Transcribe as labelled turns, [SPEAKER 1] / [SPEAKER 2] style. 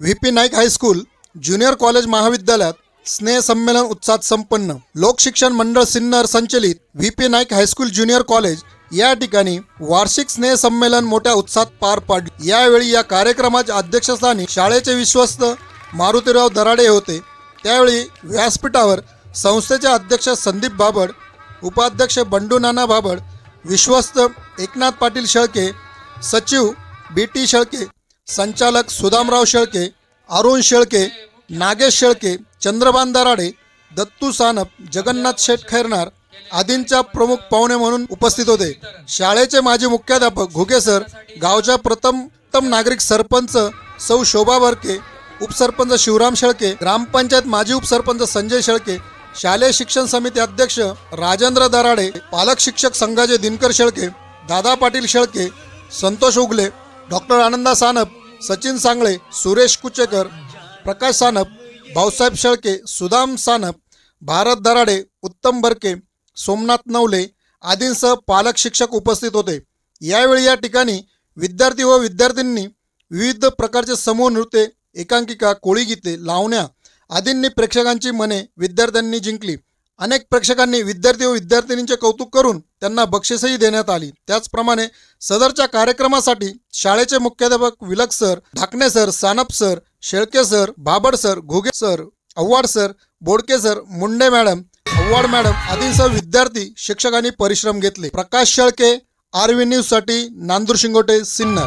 [SPEAKER 1] V P Naik high school junior college महाविद्यालयात स्नेहसंमेलन उत्साहात संपन्न. लोकशिक्षण मंडळ सिन्नर संचलित V P Naik high school junior college या ठिकाणी वार्षिक स्नेहसंमेलन मोठ्या उत्साहात पार पाडले. यावेळी या कार्यक्रमाच्या अध्यक्षस्थानी शाळेचे विश्वस्त मारुतीराव दराडे होते. त्यावेळी व्यासपीठावर संस्थेचे अध्यक्ष संदीप बाबड उपाध्यक्ष बंडू नाना बाबड विश्वस्त एकनाथ पाटील शेळके सचिव बी टी शेळके संचालक सुदामराव शेळके अरुण शेळके नागेश शेळके चंद्रबान दराडे दत्तू सानप जगन्नाथ शेठ खैरनार आदींच्या प्रमुख पाहुणे म्हणून उपस्थित होते. शाळेचे माजी मुख्याध्यापक घुगे सर गावच्या प्रथम उत्तम नागरिक सरपंच सौ शोभा बर्के उपसरपंच शिवराम शेळके ग्रामपंचायत माजी उपसरपंच संजय शेळके शालेय शिक्षण समिती अध्यक्ष राजेंद्र दराडे पालक शिक्षक संघाचे दिनकर शेळके दादा पाटील शेळके संतोष उगले डॉक्टर आनंदा सानप सचिन सांगळे सुरेश कुचेकर प्रकाश सानप भाऊसाहेब शेळके सुदाम सानप भारत दराडे उत्तम बरके सोमनाथ नवले आदींसह पालक शिक्षक उपस्थित होते. यावेळी या ठिकाणी विद्यार्थी व विद्यार्थ्यांनी विविध प्रकारचे समूह नृत्ये एकांकिका कोळी गीते लावण्या आदींनी प्रेक्षकांची मने विद्यार्थ्यांनी जिंकली. अनेक प्रेक्षकांनी विद्यार्थी व विद्यार्थिनींचे कौतुक करून त्यांना बक्षीसही देण्यात आली. त्याचप्रमाणे सदरच्या कार्यक्रमासाठी शाळेचे मुख्याध्यापक Vilak sir Dhakane sir Sanap sir Shelke sir Babad sir Ghuge sir Avvad sir Bodke sir Munde madam Avvad madam आदींसह विद्यार्थी शिक्षकांनी परिश्रम घेतले. प्रकाश शेळके आरवी न्यूजसाठी नांदूर शिंगोटे सिन्नर.